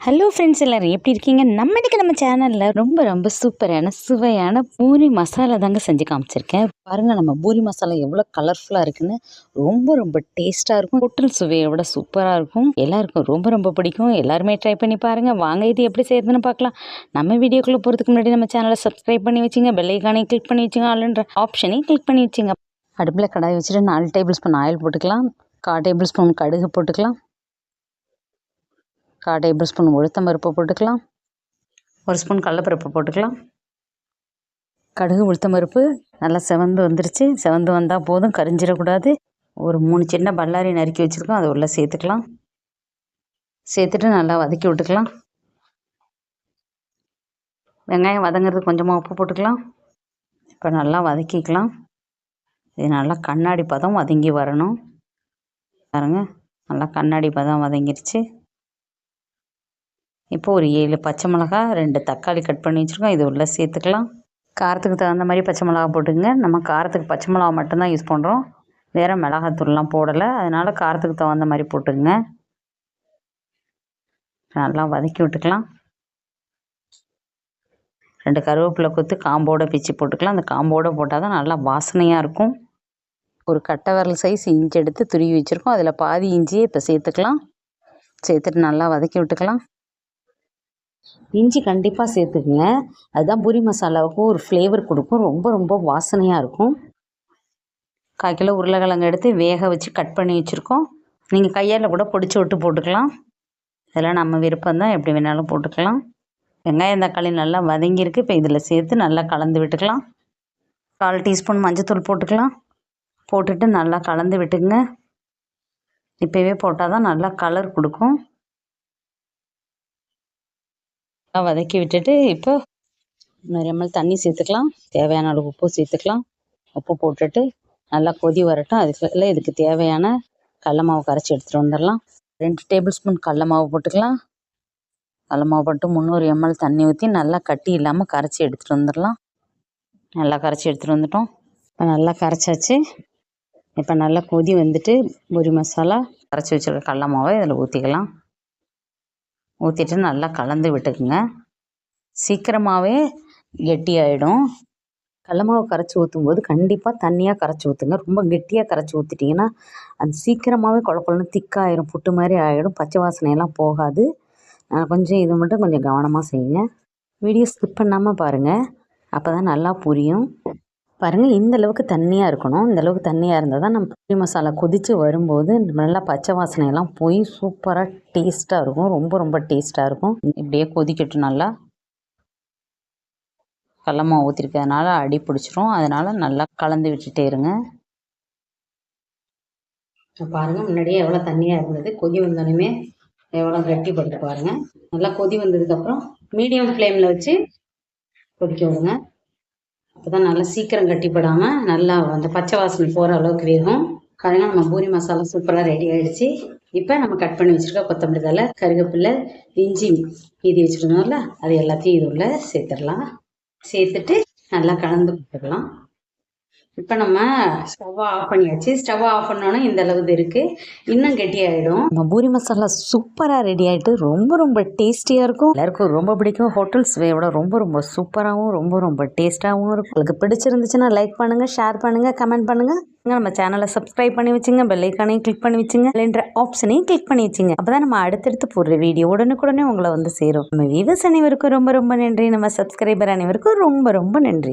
Hello friends எல்லோரும் எப்படி இருக்கீங்க? நம்ம இன்றைக்கி நம்ம சேனலில் ரொம்ப ரொம்ப சூப்பரான சுவையான பூரி மசாலா தாங்க செஞ்சு காமிச்சிருக்கேன். பாருங்கள் நம்ம பூரி மசாலா எவ்வளோ கலர்ஃபுல்லாக இருக்குன்னு. ரொம்ப ரொம்ப டேஸ்ட்டாக இருக்கும். ஹோட்டல் சுவையை விட சூப்பராக இருக்கும். எல்லாருக்கும் ரொம்ப ரொம்ப பிடிக்கும். எல்லாருமே ட்ரை பண்ணி பாருங்கள் வாங்க இது எப்படி செய்யறதுன்னு பார்க்கலாம். நம்ம வீடியோக்குள்ளே போகிறதுக்கு முன்னாடி நம்ம சேனலை சப்ஸ்கிரைப் பண்ணி வச்சுங்க. பெல்லைக்கானே கிளிக் பண்ணி வச்சுங்க. ஆளுன்ற ஆப்ஷனையும் கிளிக் பண்ணி வச்சுங்க. அடுப்பில் கடாய் வச்சுட்டு நாலு டேபிள் ஸ்பூன் ஆயில் போட்டுக்கலாம். கால் டேபிள் ஸ்பூன் கடுகு போட்டுக்கலாம். கால் டேபிள் ஸ்பூன் உளுத்தம் பருப்பு போட்டுக்கலாம். ஒரு ஸ்பூன் கடலப்பருப்பு போட்டுக்கலாம். கடுகு உளுத்தம் பருப்பு நல்லா செவந்து வந்துருச்சு. செவந்து வந்தால் போதும் கரிஞ்சிடக்கூடாது. ஒரு மூணு சின்ன பல்லாரி நறுக்கி வச்சுருக்கோம் அதை உள்ளே சேர்த்துக்கலாம். சேர்த்துட்டு நல்லா வதக்கி விட்டுக்கலாம். வெங்காயம் வதங்கிறது கொஞ்சமாக உப்பு போட்டுக்கலாம். இப்போ நல்லா வதக்கிக்கலாம். இது நல்லா கண்ணாடி பதம் வதங்கி வரணும். பாருங்கள் நல்லா கண்ணாடி பதம் வதங்கிருச்சு. இப்போ ஒரு ஏழு பச்சை மிளகா ரெண்டு தக்காளி கட் பண்ணி வச்சுருக்கோம். இது உள்ளே சேர்த்துக்கலாம். காரத்துக்கு தகுந்த மாதிரி பச்சை மிளகா போட்டுக்கங்க. நம்ம காரத்துக்கு பச்சை மிளகா மட்டும்தான் யூஸ் பண்ணுறோம் வேறு மிளகாத்தூள்லாம் போடலை. அதனால் காரத்துக்கு தகுந்த மாதிரி போட்டுக்கங்க. நல்லா வதக்கி விட்டுக்கலாம். ரெண்டு கருவேப்பிலை கொத்து காம்போடு பிச்சு போட்டுக்கலாம். அந்த காம்போடு போட்டால் தான் நல்லா வாசனையாக இருக்கும். ஒரு கட்டை விரல் சைஸ் இஞ்சி எடுத்து துருவி வச்சுருக்கோம். அதில் பாதி இஞ்சியை இப்போ சேர்த்துக்கலாம். சேர்த்துட்டு நல்லா வதக்கி விட்டுக்கலாம். இஞ்சி கண்டிப்பாக சேர்த்துக்குங்க. அதுதான் பூரி மசாலாவுக்கும் ஒரு ஃப்ளேவர் கொடுக்கும். ரொம்ப ரொம்ப வாசனையாக இருக்கும். கால் கிலோ உருளைக்கிழங்கு எடுத்து வேக வச்சு கட் பண்ணி வச்சுருக்கோம். நீங்கள் கையால் கூட பொடிச்சு விட்டு போட்டுக்கலாம். இதெல்லாம் நம்ம விருப்பம் தான் எப்படி வேணாலும் போட்டுக்கலாம். வெங்காயம் தக்காளி நல்லா வதங்கியிருக்கு. இப்போ இதில் சேர்த்து நல்லா கலந்து விட்டுக்கலாம். கால் டீஸ்பூன் மஞ்சத்தூள் போட்டுக்கலாம். போட்டுட்டு நல்லா கலந்து விட்டுக்குங்க. இப்போவே போட்டால் தான் நல்லா கலர் கொடுக்கும் நல்லா வதக்கி விட்டுட்டு இப்போ இன்னொரு எம்எல் தண்ணி சேர்த்துக்கலாம். தேவையான அளவு உப்பு சேர்த்துக்கலாம். உப்பு போட்டுட்டு நல்லா கொதி வரட்டும். அதுக்குள்ள இதுக்கு தேவையான கடல மாவு கரைச்சி எடுத்துகிட்டு வந்துடலாம். ரெண்டு டேபிள் ஸ்பூன் கடல மாவு போட்டுக்கலாம். கடல மாவு போட்டு முந்நூறு எம்எல் தண்ணி ஊற்றி நல்லா கட்டி இல்லாமல் கரைச்சி எடுத்துகிட்டு வந்துடலாம். நல்லா கரைச்சி எடுத்துகிட்டு வந்துட்டோம். இப்போ நல்லா கரைச்சாச்சு. இப்போ நல்லா கொதி வந்துட்டு பொரி மசாலா கரைச்சி வச்சுருக்க கடல மாவை இதில் ஊற்றிக்கலாம் ஊற்றிட்டு நல்லா கலந்து விட்டுக்குங்க. சீக்கிரமாகவே கெட்டியாயிடும். கடல கரைச்சி ஊற்றும் போது கண்டிப்பாக தண்ணியாக கரைச்சி ஊற்றுங்க ரொம்ப கெட்டியாக கரைச்சி ஊற்றிட்டிங்கன்னா அது சீக்கிரமாகவே குழ திக்காயிரும். புட்டு மாதிரி ஆகிடும் பச்சை வாசனையெல்லாம் போகாது. கொஞ்சம் இது மட்டும் கொஞ்சம் கவனமாக செய்யுங்க. வீடியோ ஸ்கிப் பண்ணாமல் பாருங்கள் அப்போ தான் நல்லா புரியும். பாருங்கள் இந்த அளவுக்கு தண்ணியாக இருக்கணும். இந்த அளவுக்கு தண்ணியாக இருந்தால் தான் நம்ம புளி மசாலா கொதித்து வரும்போது நல்லா பச்சை வாசனையெல்லாம் போய் சூப்பராக டேஸ்ட்டாக இருக்கும். ரொம்ப ரொம்ப டேஸ்ட்டாக இருக்கும். இப்படியே கொதிக்கட்டும் நல்லா. கல்லமாக ஊற்றிருக்கிறதுனால அடி பிடிச்சிரும். அதனால் நல்லா கலந்து விட்டுட்டே இருங்க. பாருங்கள் முன்னாடியே எவ்வளோ தண்ணியாக இருந்தது. கொதி வந்தோடனே எவ்வளோ கட்டி பட்டு பாருங்கள் நல்லா கொதி வந்ததுக்கப்புறம் மீடியம் ஃப்ளேமில் வச்சு கொதிக்க விடுங்க. அப்போ தான் நல்லா சீக்கிரம் கட்டிப்படாமல் நல்லா அந்த பச்சை வாசனை போகிற அளவுக்கு வேகும். கருங்க நம்ம பூரி மசாலா சூப்பராக ரெடி ஆகிடுச்சு இப்போ நம்ம கட் பண்ணி வச்சுருக்க கொத்தமல்லி தலை கருகப்பில்லை இஞ்சி மீதி வச்சுருந்தோம்ல அது எல்லாத்தையும் இது உள்ள சேர்த்துடலாம். சேர்த்துட்டு நல்லா கலந்து கொடுத்துக்கலாம் இப்போ நம்ம ஸ்டவ் ஆஃப் பண்ணியாச்சு. ஸ்டவ் ஆஃப் பண்ணோன்னே இந்த அளவுக்கு இருக்குது இன்னும் கெட்டியாயிடும். நம்ம பூரி மசாலா சூப்பராக ரெடி ஆகிட்டு ரொம்ப ரொம்ப டேஸ்டியாக இருக்கும். எல்லாருக்கும் ரொம்ப பிடிக்கும். ஹோட்டல்ஸ் வேவோட ரொம்ப ரொம்ப சூப்பராகவும் ரொம்ப ரொம்ப டேஸ்ட்டாகவும் இருக்கும். உங்களுக்கு பிடிச்சிருந்துச்சுன்னா லைக் பண்ணுங்கள் ஷேர் பண்ணுங்கள் கமெண்ட் பண்ணுங்கள் நம்ம சேனலை சப்ஸ்கிரைப் பண்ணி வச்சுங்க பெல்லைக்கானையும் கிளிக் பண்ணி வச்சுங்க இல்லைன்ற ஆப்ஷனையும் கிளிக் பண்ணி வச்சுங்க. அப்போ தான் நம்ம அடுத்தடுத்து போடுற வீடியோ உடனுக்குடனே உங்களை வந்து சேரும். நம்ம வீவர்ஸ் அனைவருக்கும் ரொம்ப ரொம்ப நன்றி. நம்ம சப்ஸ்கிரைபர் அனைவருக்கும் ரொம்ப ரொம்ப நன்றி.